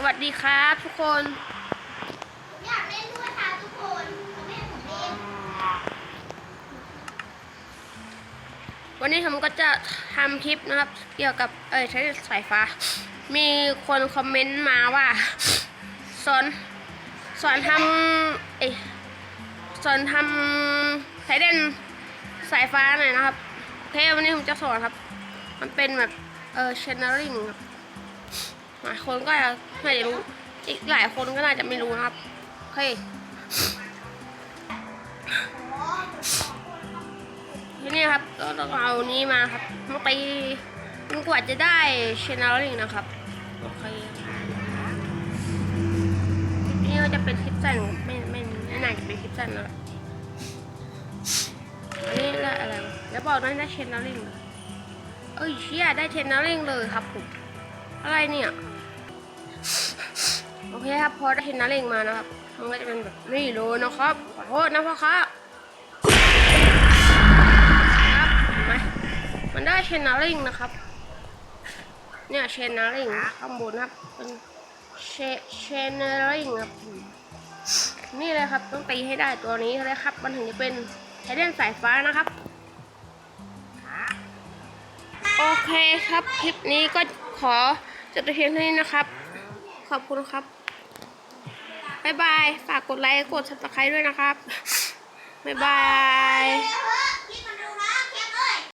สวัสดีครับทุกคน อยากเล่นด้วยค่ะทุกคนเขาไม่ให้ผมเล่นวันนี้ผมก็จะทำคลิปนะครับ เกี่ยวกับเออใช้สายฟ้า มีคนคอมเมนต์มาว่า สอน สอนทำเอยสอนทำสายเด่นสายฟ้าหน่อยนะครับโอเควันนี้ผมจะสอนครับ มันเป็นแบบเออ channeling ครับ หลายคนก็ไม่ได้รู้ อีกหลายคนก็น่าจะไม่รู้นะครับโอเคทีนี้ครับก็ต้องเอานี้มาครับมาตีจนกว่าจะได้ชนลลิงนะครับ โอเคนี่ก็จะเป็นคลิปสั้นไม่ไม่ไม่น่าจะเป็นคลิปสั้นแล้วอันนี้ได้อะไรแล้วบอกได้ได้ชแนลลิงเอ้ยเชี่ยได้เชแนลลิงเลยครับผมอะไรเนี่ย เคครับพอได้เชแนลลิงมานะครับมันก็จะเป็นแบบนี่เลยนะครับขอโทษนะพ่อครับครับเห็นไหมมันได้เชนนาริงนะครับ เนี่ยเชนนาริงข้างบนครับเป็นเชเชนนาริงครับนี่เลยครับต้องตีให้ได้ตัวนี้เลยครับ มันถึงจะเป็นไทเดนสายฟ้านะครับโอเคครับคลิปนี้ก็ขอจบแต่เพียงเท่านี้นะครับ ขอบคุณครับ บ๊ายบาย ฝากกดไลค์ กด subscribe ด้วยนะครับ บ๊ายบาย